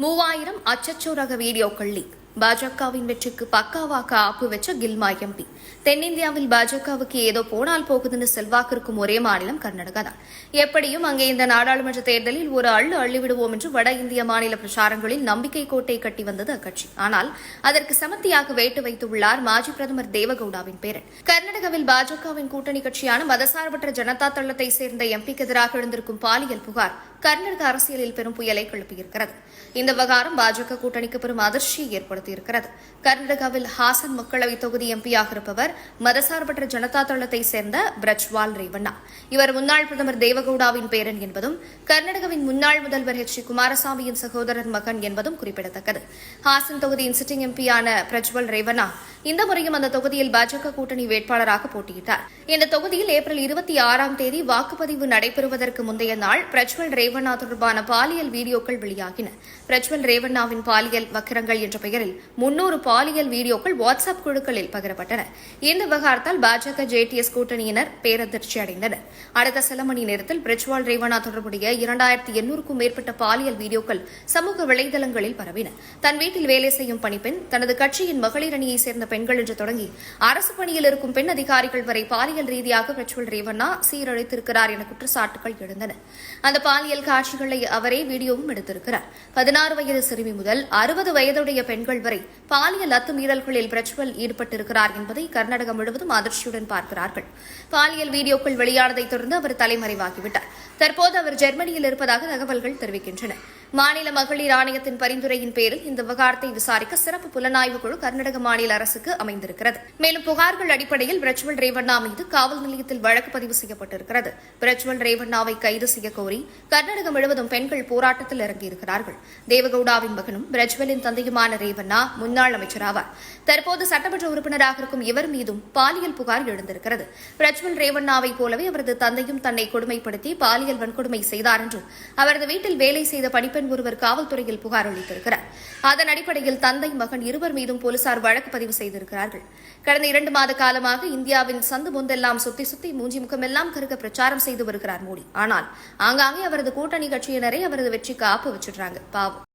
மூவாயிரம் அச்சச்சோ ரக வீடியோக்கள் லீக் பாஜகவின் வெற்றிக்கு பக்காவாக ஆப்பு வச்ச கில்மா எம்பி. தென்னிந்தியாவில் பாஜகவுக்கு ஏதோ போனால் போகுதுன்னு செல்வாக்கு இருக்கும் ஒரே மாநிலம் கர்நாடகா தான். எப்படியும் அங்கே இந்த நாடாளுமன்ற தேர்தலில் ஒரு அள்ளு அள்ளிவிடுவோம் என்று வட இந்திய மாநில பிரச்சாரங்களில் நம்பிக்கை கோட்டை கட்டி வந்தது அக்கட்சி. ஆனால் அதற்கு சமத்தியாக வேட்டு வைத்துள்ளார் மாஜி பிரதமர் தேவகவுடாவின் பேரன். கர்நாடகாவில் பாஜகவின் கூட்டணி கட்சியான மதசார்பற்ற ஜனதா தளத்தை சேர்ந்த எம்பிக்கு எதிராக எழுந்திருக்கும் பாலியல் புகார் கர்நாடக அரசியலில் பெரும் புயலை கிளப்பியிருக்கிறது. இந்த விவகாரம் பாஜக கூட்டணிக்கு பெரும் அதிர்ச்சியை ஏற்படுத்தியிருக்கிறது. கர்நாடகாவில் ஹாசன் மக்களவை தொகுதி எம்பியாக இருப்பவர் மதசார்பற்ற ஜனதா தளத்தை சேர்ந்த பிரஜ்வால் ரேவண்ணா. இவர் முன்னாள் பிரதமர் தேவகவுடாவின் பேரன் என்பதும் கர்நாடகாவின் முன்னாள் முதல்வர் எச். டி. குமாரசாமியின் சகோதரர் மகன் என்பதும் குறிப்பிடத்தக்கது. ஹாசன் தொகுதியின் சிட்டிங் எம்பியான பிரஜ்வல் ரேவண்ணா இந்த முறையும் அந்த தொகுதியில் பாஜக கூட்டணி வேட்பாளராக போட்டியிட்டார். இந்த தொகுதியில் ஏப்ரல் இருபத்தி ஆறாம் தேதி வாக்குப்பதிவு நடைபெறுவதற்கு முந்தைய நாள் பிரஜ்வல் ரேவண்ணா தொடர்பான பாலியல் வீடியோக்கள் வெளியாகின. பிரஜ்வல் ரேவண்ணாவின் பாலியல் வக்கிரங்கள் என்ற பெயரில் முன்னூறு பாலியல் வீடியோக்கள் வாட்ஸ்அப் குழுக்களில் பகிரப்பட்டன. இந்த விவகாரத்தால் பாஜக ஜேடிஎஸ் கூட்டணியினர் பேரதிர்ச்சி அடைந்தனர். அடுத்த சில மணி நேரத்தில் பிரஜ்வால் ரேவண்ணா தொடர்புடைய இரண்டாயிரத்தி எண்ணூறுக்கும் மேற்பட்ட பாலியல் வீடியோக்கள் சமூக வலைதளங்களில் பரவின. தன் வீட்டில் வேலை செய்யும் பணிப்பெண் தனது கட்சியின் மகளிர் அணியைச் சேர்ந்த பெண்கள் என்று தொடங்கி அரசு பணியில் இருக்கும் பெண் அதிகாரிகள் வரை பாலியல் ரீதியாக பிரஜ்வல் ரேவண்ணா சீரழித்திருக்கிறார் என குற்றச்சாட்டுகள் எழுந்தன. அந்த பாலியல் காட்சிகளை அவரே வீடியோவும் எடுத்திருக்கிறார். பதினாறு வயது சிறுமி முதல் அறுபது வயதுடைய பெண்கள் வரை பாலியல் அத்துமீறல்களில் பிரஜ்வல் ஈடுபட்டிருக்கிறார் என்பதை கர்நாடகம் முழுவதும் அதிர்ச்சியுடன் பார்க்கிறார்கள். பாலியல் வீடியோக்கள் வெளியானதைத் தொடர்ந்து அவர் தலைமறைவாகிவிட்டார். தற்போது அவர் ஜெர்மனியில் இருப்பதாக தகவல்கள் தெரிவிக்கின்றன. மாநில மகளிர் ஆணையத்தின் பரிந்துரையின் பேரில் இந்த விவகாரத்தை விசாரிக்க சிறப்பு புலனாய்வு குழு கர்நாடக மாநில அரசுக்கு அமைந்திருக்கிறது. மேலும் புகார்கள் அடிப்படையில் பிரஜ்வல் ரேவண்ணா மீது காவல் நிலையத்தில் வழக்கு பதிவு செய்யப்பட்டிருக்கிறது. பிரஜ்வல் ரேவண்ணாவை கைது செய்ய கோரி கர்நாடகம் முழுவதும் பெண்கள் போராட்டத்தில் இறங்கியிருக்கிறார்கள். தேவகவுடாவின் மகனும் பிரஜ்வலின் தந்தையுமான ரேவண்ணா முன்னாள் அமைச்சராவார். தற்போது சட்டமன்ற உறுப்பினராக இருக்கும் இவர் மீதும் பாலியல் புகார் எழுந்திருக்கிறது. பிரஜ்வல் ரேவண்ணாவை போலவே அவரது தந்தையும் தன்னை கொடுமைப்படுத்தி பாலியல் வன்கொடுமை செய்தார் என்றும் அவரது வீட்டில் வேலை செய்த பணிப்பெண் ஒருவர் காவல்துறையில் புகார் அளித்திருக்கிறார். அதன் அடிப்படையில் தந்தை மகன் இருவர் மீதும் போலீசார் வழக்கு பதிவு செய்திருக்கிறார்கள். கடந்த இரண்டு மாத காலமாக இந்தியாவின் சந்து முந்தெல்லாம் சுத்தி சுத்தி மூஞ்சி முகமெல்லாம் கருக்க பிரச்சாரம் செய்து வருகிறார் மோடி. ஆனால் ஆங்காங்கே அவரது கூட்டணி கட்சியினரை அவரது வெற்றிக்கு ஆப்பு வச்சிடுறாங்க. பாவம்.